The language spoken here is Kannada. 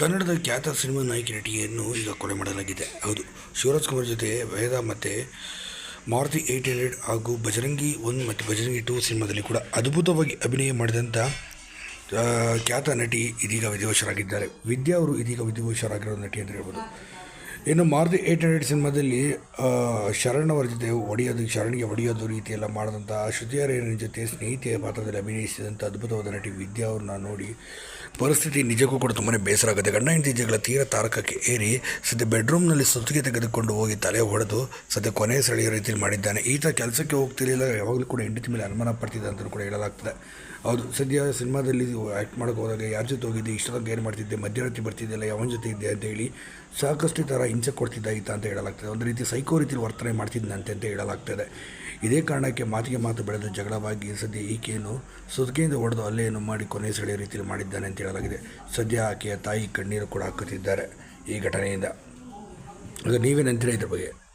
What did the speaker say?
ಕನ್ನಡದ ಖ್ಯಾತ ಸಿನಿಮಾ ನಾಯಕಿ ನಟಿಯನ್ನು ಈಗ ಕೊಲೆ ಮಾಡಲಾಗಿದೆ. ಹೌದು, ಶಿವರಾಜ್ ಕುಮಾರ್ ಜೊತೆ ವೇದ ಮತ್ತು ಮಾರುತಿ ಏಯ್ಟ್ ಹಂಡ್ರೆಡ್ ಹಾಗೂ ಬಜರಂಗಿ ಒನ್ ಮತ್ತು ಬಜರಂಗಿ ಟೂ ಸಿನಿಮಾದಲ್ಲಿ ಕೂಡ ಅದ್ಭುತವಾಗಿ ಅಭಿನಯ ಮಾಡಿದಂಥ ಖ್ಯಾತ ನಟಿ ಇದೀಗ ವಿಧಿವಶರಾಗಿದ್ದಾರೆ ವಿದ್ಯಾ ಅವರು ಇದೀಗ ವಿಧಿವಶರಾಗಿರೋ ನಟಿ ಅಂತ ಹೇಳ್ಬೋದು. ಇನ್ನು ಮಾರುತಿ ಏಯ್ಟ್ ಹಂಡ್ರೆಡ್ ಸಿನಿಮಾದಲ್ಲಿ ಶರಣವರ ಜೊತೆ ಒಡೆಯೋದು, ಶರಣಿಗೆ ಒಡೆಯೋದು ರೀತಿಯೆಲ್ಲ ಮಾಡಿದಂಥ ಶ್ರುತಿಯರೇನ ಜೊತೆ ಸ್ನೇಹಿತೆಯ ಪಾತ್ರದಲ್ಲಿ ಅಭಿನಯಿಸಿದಂಥ ಅದ್ಭುತವಾದ ನಟಿ ವಿದ್ಯಾ ಅವ್ರನ್ನ ನೋಡಿ ಪರಿಸ್ಥಿತಿ ನಿಜಕ್ಕೂ ಕೂಡ ತುಂಬಾ ಬೇಸರ ಆಗುತ್ತೆ. ಗಂಡ ಹೆಂಡತಿ ಜಗಳ ತೀರ ತಾರಕಕ್ಕೆ ಏರಿ ಸದ್ಯ ಬೆಡ್ರೂಮ್ನಲ್ಲಿ ಸುತ್ತಿಗೆ ತೆಗೆದುಕೊಂಡು ಹೋಗಿ ತಲೆ ಹೊಡೆದು ಸದ್ಯ ಕೊನೆ ಸೆಳೆಯೋ ರೀತಿಯಲ್ಲಿ ಮಾಡಿದ್ದಾನೆ. ಈತ ಕೆಲಸಕ್ಕೆ ಹೋಗ್ತಿರಲಿಲ್ಲ, ಯಾವಾಗಲೂ ಕೂಡ ಹೆಂಡತಿ ಮೇಲೆ ಅನುಮಾನ ಪಡ್ತಿದ್ದ ಅಂತಲೂ ಕೂಡ ಹೇಳಲಾಗ್ತದೆ. ಹೌದು, ಸದ್ಯ ಸಿನಿಮಾದಲ್ಲಿ ಆ್ಯಕ್ಟ್ ಮಾಡೋಕೆ ಹೋದಾಗ ಯಾರ ಜೊತೆ ಹೋಗಿದ್ದೆ ಇಷ್ಟೊಂದು ಏನು ಮಾಡ್ತಿದ್ದೆ ಮಧ್ಯರಾತ್ರಿ ಬರ್ತಿದ್ದೆಲ್ಲ ಯಾವನ ಜೊತೆ ಇದ್ದೆ ಅಂತ ಹೇಳಿ ಸಾಕಷ್ಟು ಥರ ಹಿಂಸೆ ಕೊಡ್ತಿದ್ದ ಈತ ಅಂತ ಹೇಳಲಾಗ್ತದೆ. ಒಂದು ರೀತಿ ಸೈಕೋ ರೀತಿಯಲ್ಲಿ ವರ್ತನೆ ಮಾಡ್ತಿದ್ದಂತೆ ಅಂತ ಹೇಳಲಾಗ್ತದೆ. ಇದೇ ಕಾರಣಕ್ಕೆ ಮಾತಿಗೆ ಮಾತು ಬೆಳೆದು ಜಗಳವಾಗಿ ಸದ್ಯ ಈಕೆಯನ್ನು ಸುದ್ದಿಯಿಂದ ಹೊಡೆದು ಅಲ್ಲೇನು ಮಾಡಿ ಕೊನೆ ಸೆಳೆಯ ರೀತಿಯಲ್ಲಿ ಮಾಡಿದ್ದಾನೆ ಅಂತ ಹೇಳಲಾಗಿದೆ. ಸದ್ಯ ಆಕೆಯ ತಾಯಿ ಕಣ್ಣೀರು ಕೂಡ ಹಾಕುತ್ತಿದ್ದಾರೆ ಈ ಘಟನೆಯಿಂದ. ಅದು ನೀವೇನಂತೀರ ಇದ್ರ ಬಗ್ಗೆ?